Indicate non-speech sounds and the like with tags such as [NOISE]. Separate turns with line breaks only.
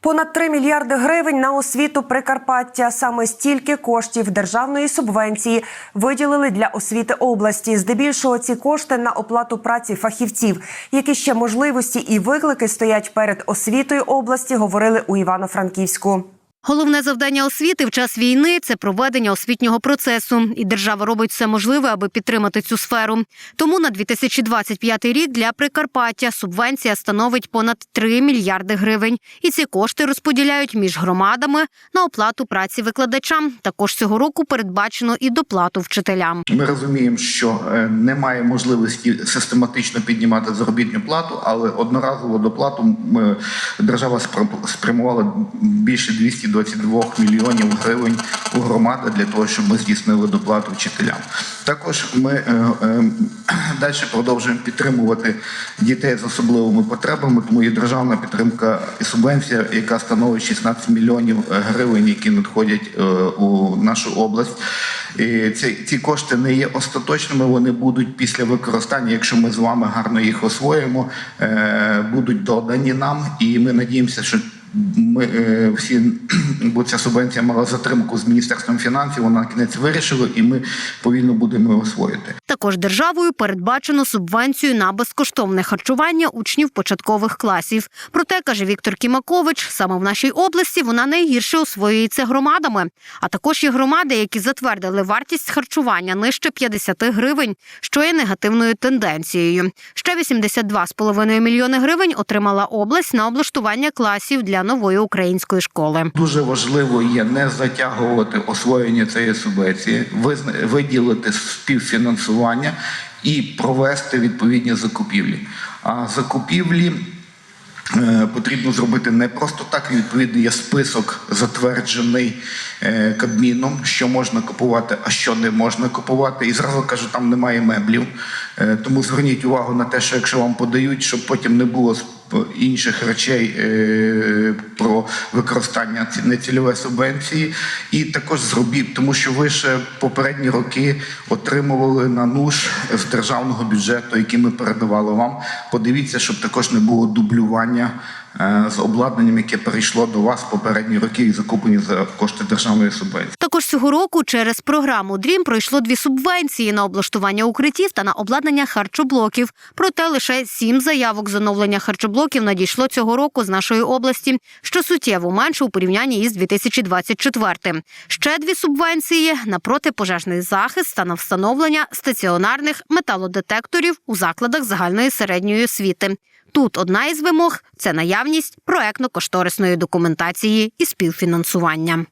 Понад 3 мільярди гривень на освіту Прикарпаття. Саме стільки коштів державної субвенції виділили для освіти області. Здебільшого ці кошти на оплату праці фахівців. Які ще можливості і виклики стоять перед освітою області, говорили у Івано-Франківську.
Головне завдання освіти в час війни це проведення освітнього процесу, і держава робить все можливе, аби підтримати цю сферу. Тому на 2025 рік для Прикарпаття субвенція становить понад 3 мільярди гривень, і ці кошти розподіляють між громадами на оплату праці викладачам. Також цього року передбачено і доплату вчителям.
Ми розуміємо, що е, немає можливості систематично піднімати заробітну плату, але одноразову доплату ми, держава спрям- спрямувала більше 222 мільйонів гривень у громади для того, щоб ми здійснили доплату вчителям. Також ми е, е, [CLEARS THROAT] далі продовжуємо підтримувати дітей з особливими потребами, тому є державна підтримка і субвенція, яка становить 16 мільйонів гривень, які надходять е, у нашу область. І ці, ці кошти не є остаточними, вони будуть після використання, якщо ми з вами гарно їх освоїмо, е, будуть додані нам, і ми надіємося, що ми е, всі, [CLEARS THROAT] бо ця субвенція мала затримку з міністерством фінансів, вона на кінець вирішила, і ми повільно будемо освоїти.
Також державою передбачено субвенцію на безкоштовне харчування учнів початкових класів. Проте каже Віктор Кімакович, саме в нашій області вона найгірше освоюється громадами. А також є громади, які затвердили вартість харчування нижче 50 гривень, що є негативною тенденцією. Ще 82,5 мільйони гривень отримала область на облаштування класів для нової української школи.
Дуже важливо є не затягувати освоєння цієї субвенції, виділити співфінансування і провести відповідні закупівлі. А закупівлі е, потрібно зробити не просто так. Відповідно, є список затверджений е, Кабміном, що можна купувати, а що не можна купувати. І зразу кажу, там немає меблів. Е, Тому зверніть увагу на те, що якщо вам подають, щоб потім не було інших речей е, про використання ці- нецільової субвенції. І також зробіть, тому що ви ще попередні роки отримували на нуж з державного бюджету, який ми передавали вам. Подивіться, щоб також не було дублювання е, з обладнанням, яке перейшло до вас попередні роки і закуплені за кошти державної субвенції.
Також цього року через програму ДРІМ пройшло дві субвенції на облаштування укриттів та на обладнання харчоблоків. Проте лише сім заявок з оновлення харчоблоків надійшло цього року з нашої області, що суттєво менше у порівнянні із 2024. Ще дві субвенції на протипожежний захист та на встановлення стаціонарних металодетекторів у закладах загальної середньої освіти. Тут одна із вимог це наявність проектно-кошторисної документації і співфінансування.